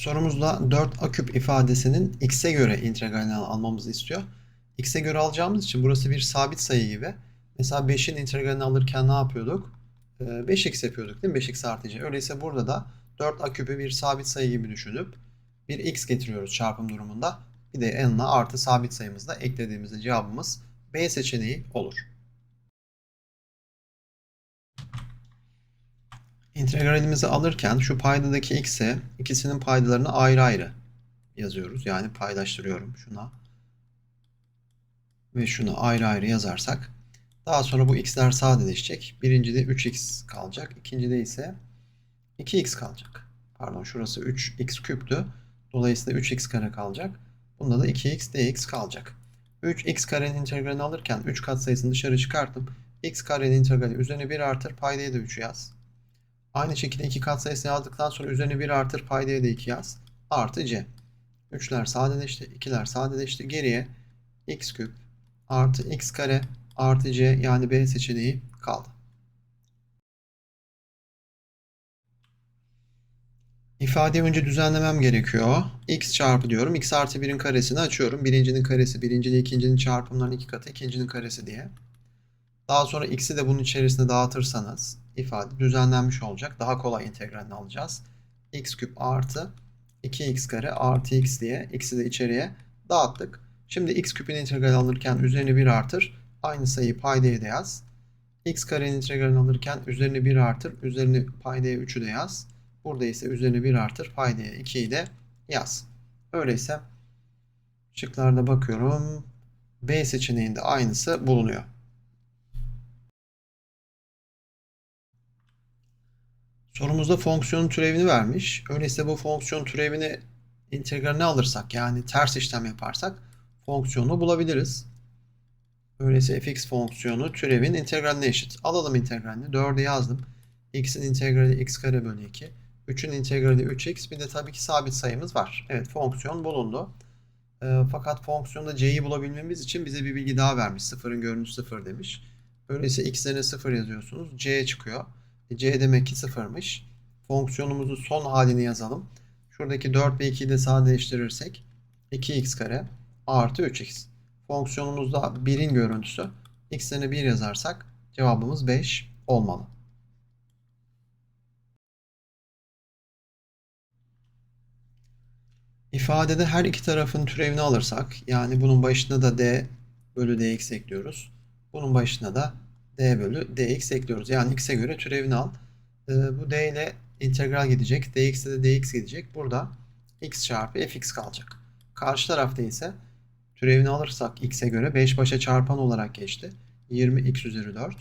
Sorumuzda 4 a küp ifadesinin x'e göre integralini almamızı istiyor. x'e göre alacağımız için burası bir sabit sayı gibi. Mesela 5'in integralini alırken ne yapıyorduk? Ee, 5x yapıyorduk değil mi? 5x artı. Öyleyse burada da 4 a küpü bir sabit sayı gibi düşünüp bir x getiriyoruz çarpım durumunda. Bir de yanına artı sabit sayımızda eklediğimizde cevabımız B seçeneği olur. İntegralimizi alırken şu paydadaki x'e ikisinin paydalarını ayrı ayrı yazıyoruz. Yani paylaştırıyorum şuna ve şunu ayrı ayrı yazarsak daha sonra bu x'ler sadeleşecek. Birincide 3x kalacak. ikincide ise 2x kalacak. Pardon şurası 3x küptü. Dolayısıyla 3x kare kalacak. Bunda da 2x dx kalacak. 3x karenin integralini alırken 3 katsayısını dışarı çıkarttım. x karenin integrali üzerine 1 artır paydaya da 3 yaz. Aynı şekilde 2 katsayısı yazdıktan sonra üzerine 1 artır paydaya da 2 yaz. Artı c. 3'ler sadeleşti. 2'ler sadeleşti. Geriye x küp artı x kare artı c yani b seçeneği kaldı. İfadeyi önce düzenlemem gerekiyor. x çarpı diyorum. x artı 1'in karesini açıyorum. Birincinin karesi, birinci ikincinin çarpımlarının iki katı, ikincinin karesi diye. Daha sonra x'i de bunun içerisine dağıtırsanız ifade düzenlenmiş olacak. Daha kolay integralini alacağız. x küp artı 2x kare artı x diye x'i de içeriye dağıttık. Şimdi x küpün integralini alırken üzerine 1 artır. Aynı sayıyı paydaya da yaz. x karenin integralini alırken üzerine 1 artır. Üzerine paydaya 3'ü de yaz. Burada ise üzerine 1 artır. Paydaya 2'yi de yaz. Öyleyse şıklarda bakıyorum. B seçeneğinde aynısı bulunuyor. Sorumuzda fonksiyonun türevini vermiş. Öyleyse bu fonksiyon türevini integralini alırsak yani ters işlem yaparsak fonksiyonu bulabiliriz. Öyleyse fx fonksiyonu türevin integraline eşit. Alalım integralini. 4'e yazdım. x'in integrali x kare bölü 2. 3'ün integrali 3x. Bir de tabii ki sabit sayımız var. Evet fonksiyon bulundu. E, fakat fonksiyonda c'yi bulabilmemiz için bize bir bilgi daha vermiş. Sıfırın görünüşü sıfır demiş. Öyleyse x'lerine sıfır yazıyorsunuz. c çıkıyor. C demek ki sıfırmış. Fonksiyonumuzu son halini yazalım. Şuradaki 4 ve 2'yi de sadeleştirirsek 2x kare artı 3x. Fonksiyonumuzda 1'in görüntüsü. x'lerine 1 yazarsak cevabımız 5 olmalı. İfadede her iki tarafın türevini alırsak yani bunun başına da d bölü dx ekliyoruz. Bunun başına da d bölü dx ekliyoruz. Yani x'e göre türevini al. Ee, bu d ile integral gidecek. dx'de de dx gidecek. Burada x çarpı fx kalacak. Karşı tarafta ise türevini alırsak x'e göre 5 başa çarpan olarak geçti. 20x üzeri 4.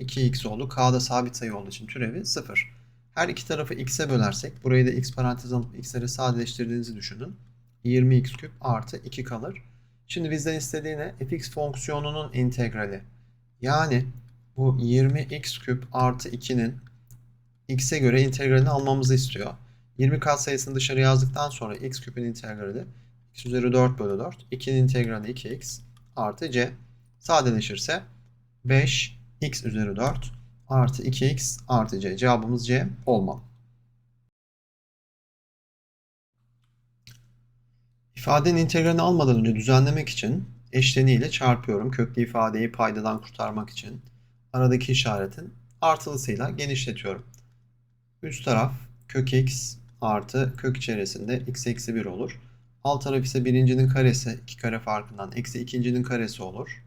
2x oldu. K'da sabit sayı olduğu için türevi 0. Her iki tarafı x'e bölersek burayı da x parantez alıp x'leri sadeleştirdiğinizi düşünün. 20x küp artı 2 kalır. Şimdi bizden istediği ne? fx fonksiyonunun integrali. Yani bu 20x küp artı 2'nin x'e göre integralini almamızı istiyor. 20 katsayısını dışarı yazdıktan sonra x küpün integrali x üzeri 4 bölü 4. 2'nin integrali 2x artı c. Sadeleşirse 5 x üzeri 4 artı 2x artı c. Cevabımız c olmalı. İfadenin integralini almadan önce düzenlemek için eşleniyle çarpıyorum. Köklü ifadeyi paydadan kurtarmak için aradaki işaretin artılısıyla genişletiyorum. Üst taraf kök x artı kök içerisinde x eksi 1 olur. Alt taraf ise birincinin karesi 2 kare farkından eksi ikincinin karesi olur.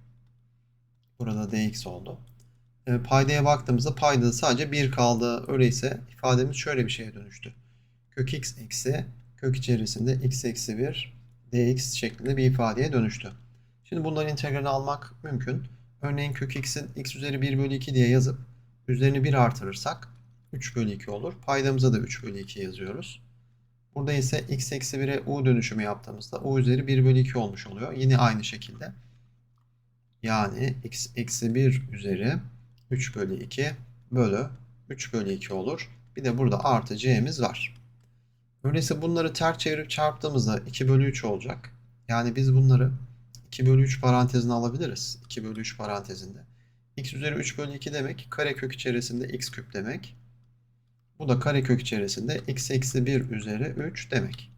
Burada dx oldu. E, paydaya baktığımızda paydada sadece 1 kaldı. Öyleyse ifademiz şöyle bir şeye dönüştü. Kök x eksi kök içerisinde x eksi 1 dx şeklinde bir ifadeye dönüştü. Şimdi bunların integralini almak mümkün. Örneğin kök x'in x üzeri 1 bölü 2 diye yazıp üzerini 1 artırırsak 3 bölü 2 olur. Paydamıza da 3 bölü 2 yazıyoruz. Burada ise x eksi 1'e u dönüşümü yaptığımızda u üzeri 1 bölü 2 olmuş oluyor. Yine aynı şekilde. Yani x eksi 1 üzeri 3 bölü 2 bölü 3 bölü 2 olur. Bir de burada artı c'miz var. Öyleyse bunları ters çevirip çarptığımızda 2 bölü 3 olacak. Yani biz bunları 2 bölü 3 parantezine alabiliriz. 2 bölü 3 parantezinde. x üzeri 3 bölü 2 demek kare kök içerisinde x küp demek. Bu da karekök içerisinde x eksi 1 üzeri 3 demek.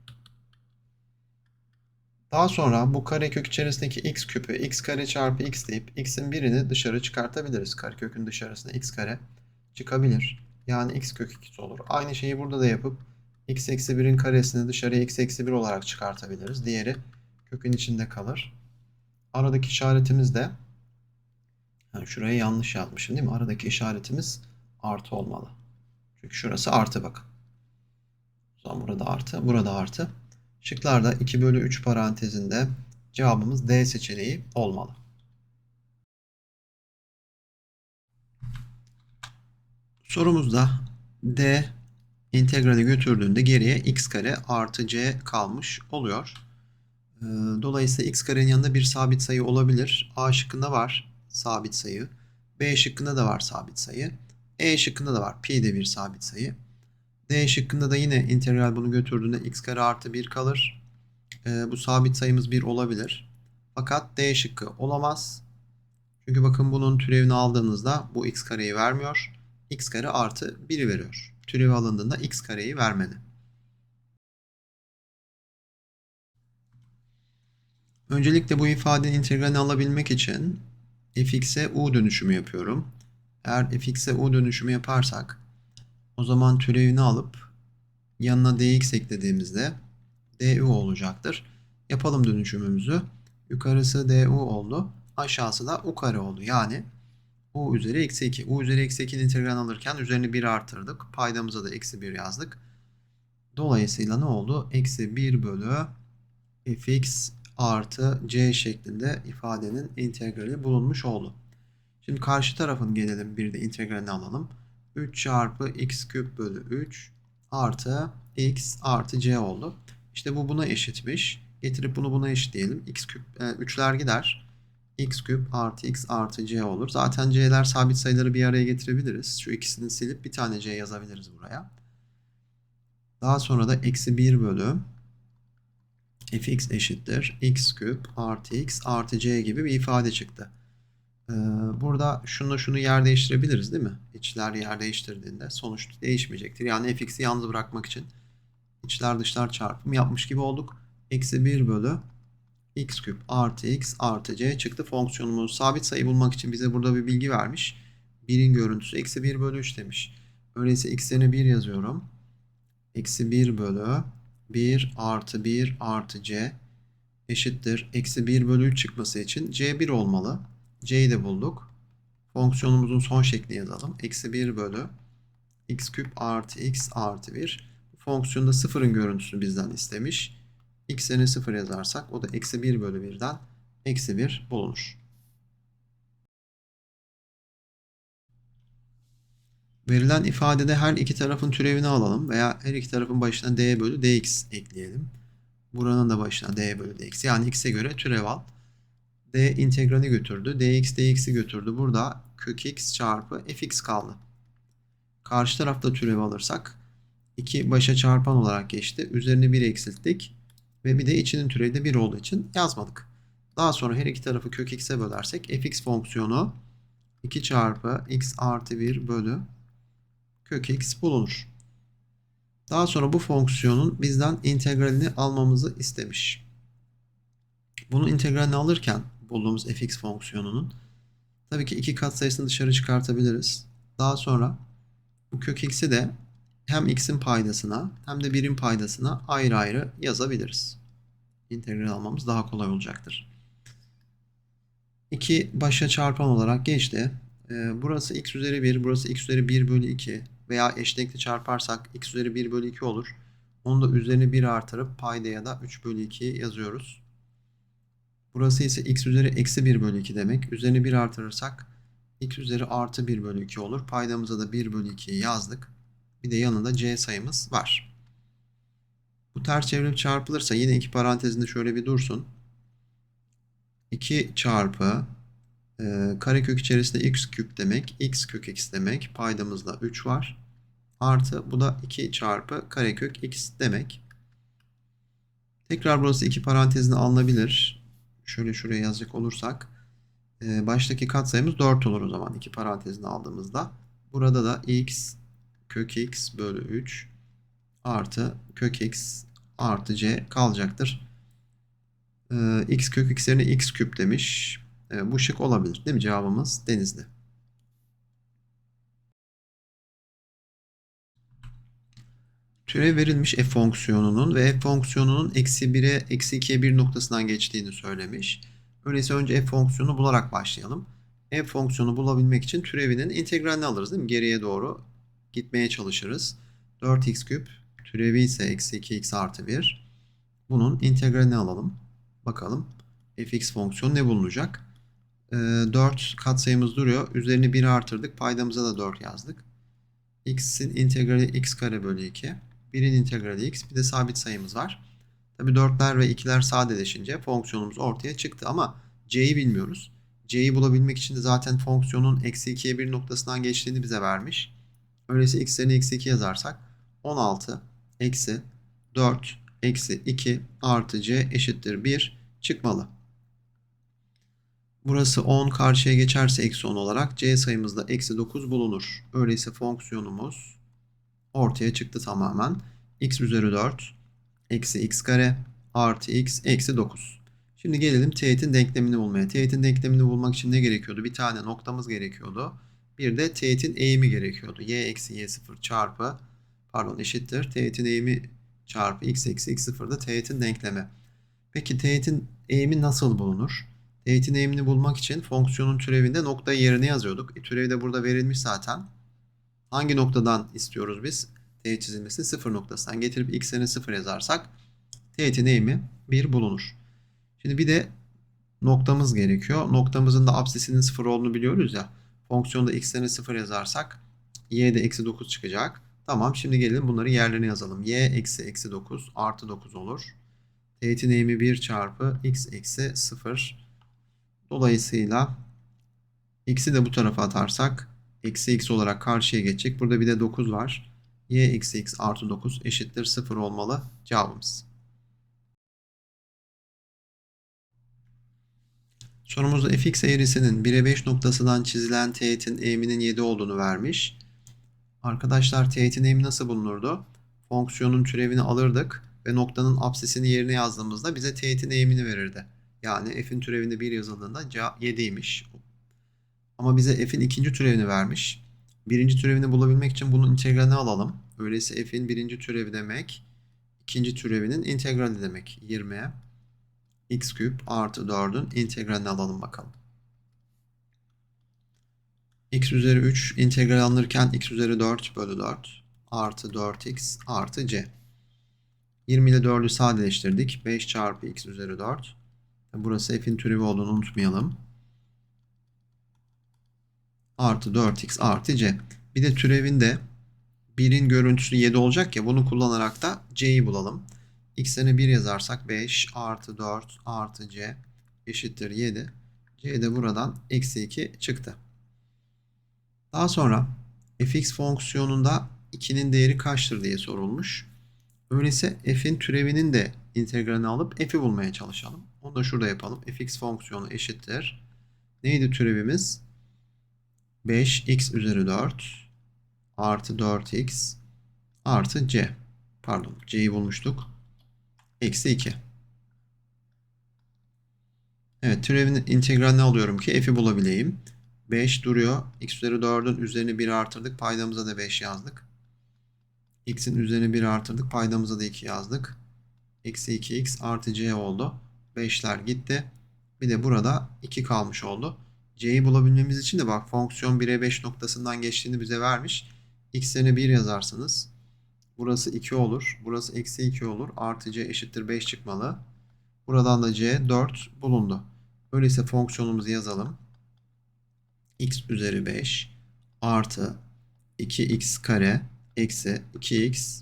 Daha sonra bu karekök içerisindeki x küpü x kare çarpı x deyip x'in birini dışarı çıkartabiliriz. Karekökün dışarısına x kare çıkabilir. Yani x kök 2 olur. Aynı şeyi burada da yapıp x eksi 1'in karesini dışarıya x eksi 1 olarak çıkartabiliriz. Diğeri kökün içinde kalır. Aradaki işaretimiz de yani şuraya yanlış yazmışım değil mi? Aradaki işaretimiz artı olmalı. Çünkü şurası artı bakın. O zaman burada artı, burada artı. Şıklarda 2 bölü 3 parantezinde cevabımız D seçeneği olmalı. Sorumuzda D integrali götürdüğünde geriye x kare artı c kalmış oluyor. Ee, dolayısıyla x karenin yanında bir sabit sayı olabilir. A şıkkında var sabit sayı. B şıkkında da var sabit sayı. E şıkkında da var. Pi de bir sabit sayı. D şıkkında da yine integral bunu götürdüğünde x kare artı 1 kalır. Ee, bu sabit sayımız 1 olabilir. Fakat D şıkkı olamaz. Çünkü bakın bunun türevini aldığınızda bu x kareyi vermiyor. x kare artı 1'i veriyor. Türevi alındığında x kareyi vermedi. Öncelikle bu ifadenin integralini alabilmek için fx'e u dönüşümü yapıyorum. Eğer fx'e u dönüşümü yaparsak o zaman türevini alıp yanına dx eklediğimizde du olacaktır. Yapalım dönüşümümüzü. Yukarısı du oldu. Aşağısı da u kare oldu. Yani u üzeri eksi 2. u üzeri eksi 2'nin integralini alırken üzerini 1 artırdık. Paydamıza da eksi 1 yazdık. Dolayısıyla ne oldu? Eksi 1 bölü fx artı c şeklinde ifadenin integrali bulunmuş oldu. Şimdi karşı tarafın gelelim bir de integralini alalım. 3 çarpı x küp bölü 3 artı x artı c oldu. İşte bu buna eşitmiş. Getirip bunu buna eşitleyelim. x küp e, 3'ler gider. x küp artı x artı c olur. Zaten c'ler sabit sayıları bir araya getirebiliriz. Şu ikisini silip bir tane c yazabiliriz buraya. Daha sonra da eksi 1 bölü fx eşittir x küp artı x artı c gibi bir ifade çıktı. Ee, burada şunu şunu yer değiştirebiliriz değil mi? İçler yer değiştirdiğinde sonuç değişmeyecektir. Yani fx'i yalnız bırakmak için içler dışlar çarpımı yapmış gibi olduk. Eksi 1 bölü x küp artı x artı c çıktı. Fonksiyonumuz sabit sayı bulmak için bize burada bir bilgi vermiş. 1'in görüntüsü eksi 1 bölü 3 demiş. Öyleyse x'ini 1 yazıyorum. Eksi 1 bölü 1 artı 1 artı c eşittir. Eksi 1 bölü 3 çıkması için c 1 olmalı. c'yi de bulduk. Fonksiyonumuzun son şekli yazalım. Eksi 1 bölü x küp artı x artı 1. Fonksiyonda sıfırın görüntüsünü bizden istemiş. x'ini 0 yazarsak o da eksi 1 bölü 1'den eksi 1 bulunur. Verilen ifadede her iki tarafın türevini alalım veya her iki tarafın başına d bölü dx ekleyelim. Buranın da başına d bölü dx. Yani x'e göre türev al. d integrali götürdü. dx dx'i götürdü. Burada kök x çarpı fx kaldı. Karşı tarafta türev alırsak 2 başa çarpan olarak geçti. Üzerine 1 eksilttik. Ve bir de içinin türevi de 1 olduğu için yazmadık. Daha sonra her iki tarafı kök x'e bölersek fx fonksiyonu 2 çarpı x artı 1 bölü kök x bulunur. Daha sonra bu fonksiyonun bizden integralini almamızı istemiş. Bunu integralini alırken bulduğumuz fx fonksiyonunun tabii ki iki katsayısını dışarı çıkartabiliriz. Daha sonra bu kök x'i de hem x'in paydasına hem de birim paydasına ayrı ayrı yazabiliriz. İntegral almamız daha kolay olacaktır. 2 başa çarpan olarak geçti. Ee, burası x üzeri 1, burası x üzeri 1 bölü 2 veya eşdenkli çarparsak x üzeri 1 bölü 2 olur. Onu da üzerine 1 artırıp paydaya da 3 bölü 2 yazıyoruz. Burası ise x üzeri eksi 1 bölü 2 demek. Üzerine 1 artırırsak x üzeri artı 1 bölü 2 olur. Paydamıza da 1 bölü 2'yi yazdık. Bir de yanında c sayımız var. Bu ters çevirip çarpılırsa yine iki parantezinde şöyle bir dursun. 2 çarpı e, karekök içerisinde x küp demek. x kök x demek. Paydamızda 3 var. Artı bu da 2 çarpı karekök x demek. Tekrar burası iki parantezine alınabilir. Şöyle şuraya yazacak olursak. E, baştaki katsayımız 4 olur o zaman iki parantezine aldığımızda. Burada da x kök x bölü 3 artı kök x artı c kalacaktır. Ee, x kök x yerine x küp demiş. Ee, bu şık olabilir değil mi? Cevabımız denizli. Türev verilmiş f fonksiyonunun ve f fonksiyonunun eksi 1'e eksi 2'ye 1 noktasından geçtiğini söylemiş. Öyleyse önce f fonksiyonu bularak başlayalım. f fonksiyonu bulabilmek için türevinin integralini alırız değil mi? Geriye doğru gitmeye çalışırız. 4x küp türevi ise eksi 2x artı 1. Bunun integralini alalım. Bakalım fx fonksiyonu ne bulunacak? Ee, 4 katsayımız duruyor. Üzerini 1 artırdık. Paydamıza da 4 yazdık. x'in integrali x kare bölü 2. 1'in integrali x. Bir de sabit sayımız var. Tabi 4'ler ve 2'ler sadeleşince fonksiyonumuz ortaya çıktı ama c'yi bilmiyoruz. c'yi bulabilmek için de zaten fonksiyonun eksi 2'ye 1 noktasından geçtiğini bize vermiş. Öyleyse x'lerini eksi 2 yazarsak 16 eksi 4 eksi 2 artı c eşittir 1 çıkmalı. Burası 10 karşıya geçerse eksi 10 olarak c sayımızda eksi 9 bulunur. Öyleyse fonksiyonumuz ortaya çıktı tamamen. x üzeri 4 eksi x kare artı x eksi 9. Şimdi gelelim teğetin denklemini bulmaya. Teğetin denklemini bulmak için ne gerekiyordu? Bir tane noktamız gerekiyordu. Bir de teğetin eğimi gerekiyordu. y eksi y0 çarpı pardon eşittir. Teğetin eğimi çarpı x eksi x0 da teğetin denklemi. Peki teğetin eğimi nasıl bulunur? Teğetin eğimini bulmak için fonksiyonun türevinde noktayı yerine yazıyorduk. E, türevi de burada verilmiş zaten. Hangi noktadan istiyoruz biz? Teğet çizilmesini sıfır noktasından getirip x'ini sıfır yazarsak teğetin eğimi 1 bulunur. Şimdi bir de noktamız gerekiyor. Noktamızın da absisinin sıfır olduğunu biliyoruz ya. Fonksiyonda x'ini sıfır yazarsak y'de eksi 9 çıkacak. Tamam şimdi gelelim bunları yerlerine yazalım. y eksi eksi 9 artı 9 olur. Teğetin eğimi 1 çarpı x eksi 0. Dolayısıyla x'i de bu tarafa atarsak eksi x olarak karşıya geçecek. Burada bir de 9 var. y eksi x artı 9 eşittir 0 olmalı cevabımız. Sorumuzda fx eğrisinin 1'e 5 noktasından çizilen teğetin eğiminin 7 olduğunu vermiş. Arkadaşlar teğetin eğimi nasıl bulunurdu? Fonksiyonun türevini alırdık ve noktanın apsisini yerine yazdığımızda bize teğetin eğimini verirdi. Yani f'in türevinde 1 yazıldığında 7'ymiş. Ama bize f'in ikinci türevini vermiş. Birinci türevini bulabilmek için bunun integralini alalım. Öyleyse f'in birinci türevi demek, ikinci türevinin integrali demek. 20'ye x küp artı 4'ün integralini alalım bakalım. x üzeri 3 integral alınırken x üzeri 4 bölü 4 artı 4x artı c. 20 ile 4'ü sadeleştirdik. 5 çarpı x üzeri 4. Burası f'in türevi olduğunu unutmayalım. Artı 4x artı c. Bir de türevinde 1'in görüntüsü 7 olacak ya bunu kullanarak da c'yi bulalım. x'ine 1 yazarsak 5 artı 4 artı c eşittir 7. c de buradan eksi 2 çıktı. Daha sonra fx fonksiyonunda 2'nin değeri kaçtır diye sorulmuş. Öyleyse f'in türevinin de integralini alıp f'i bulmaya çalışalım. Onu da şurada yapalım. fx fonksiyonu eşittir. Neydi türevimiz? 5x üzeri 4 artı 4x artı c. Pardon c'yi bulmuştuk. Eksi 2. Evet türevin integralini alıyorum ki f'i bulabileyim. 5 duruyor. x üzeri 4'ün üzerine 1 artırdık. Paydamıza da 5 yazdık. x'in üzerine 1 artırdık. Paydamıza da 2 yazdık. Eksi 2x artı c oldu. 5'ler gitti. Bir de burada 2 kalmış oldu. c'yi bulabilmemiz için de bak fonksiyon 1'e 5 noktasından geçtiğini bize vermiş. x'ine 1 yazarsanız burası 2 olur. Burası eksi 2 olur. Artı c eşittir 5 çıkmalı. Buradan da c 4 bulundu. Öyleyse fonksiyonumuzu yazalım x üzeri 5 artı 2x kare eksi 2x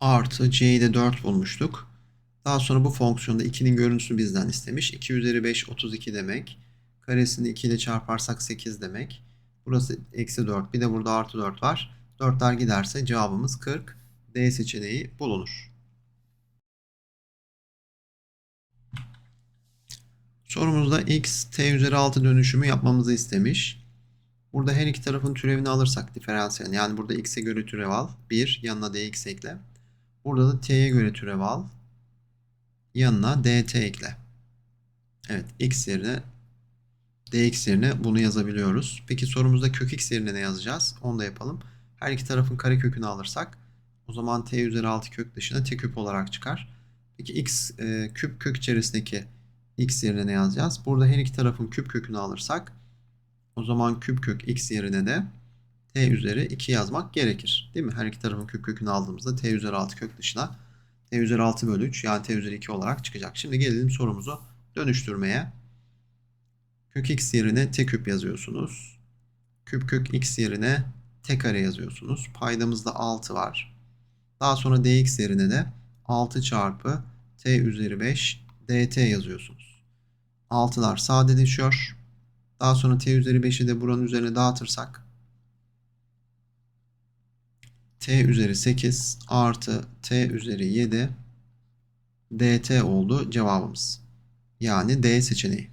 artı c'yi de 4 bulmuştuk. Daha sonra bu fonksiyonda 2'nin görüntüsünü bizden istemiş. 2 üzeri 5 32 demek. Karesini 2 ile çarparsak 8 demek. Burası eksi 4. Bir de burada artı 4 var. 4'ler giderse cevabımız 40. D seçeneği bulunur. Sorumuzda x t üzeri 6 dönüşümü yapmamızı istemiş. Burada her iki tarafın türevini alırsak diferansiyel yani burada x'e göre türev al. 1 yanına dx ekle. Burada da t'ye göre türev al. Yanına dt ekle. Evet x yerine dx yerine bunu yazabiliyoruz. Peki sorumuzda kök x yerine ne yazacağız? Onu da yapalım. Her iki tarafın karekökünü alırsak o zaman t üzeri 6 kök dışına t küp olarak çıkar. Peki x e, küp kök içerisindeki x yerine ne yazacağız? Burada her iki tarafın küp kökünü alırsak o zaman küp kök x yerine de t üzeri 2 yazmak gerekir. Değil mi? Her iki tarafın küp kökünü aldığımızda t üzeri 6 kök dışına t üzeri 6 bölü 3 yani t üzeri 2 olarak çıkacak. Şimdi gelelim sorumuzu dönüştürmeye. Kök x yerine t küp yazıyorsunuz. Küp kök x yerine t kare yazıyorsunuz. Paydamızda 6 var. Daha sonra dx yerine de 6 çarpı t üzeri 5 dt yazıyorsunuz. 6'lar sadeleşiyor. Daha sonra t üzeri 5'i de buranın üzerine dağıtırsak t üzeri 8 artı t üzeri 7 dt oldu cevabımız. Yani D seçeneği.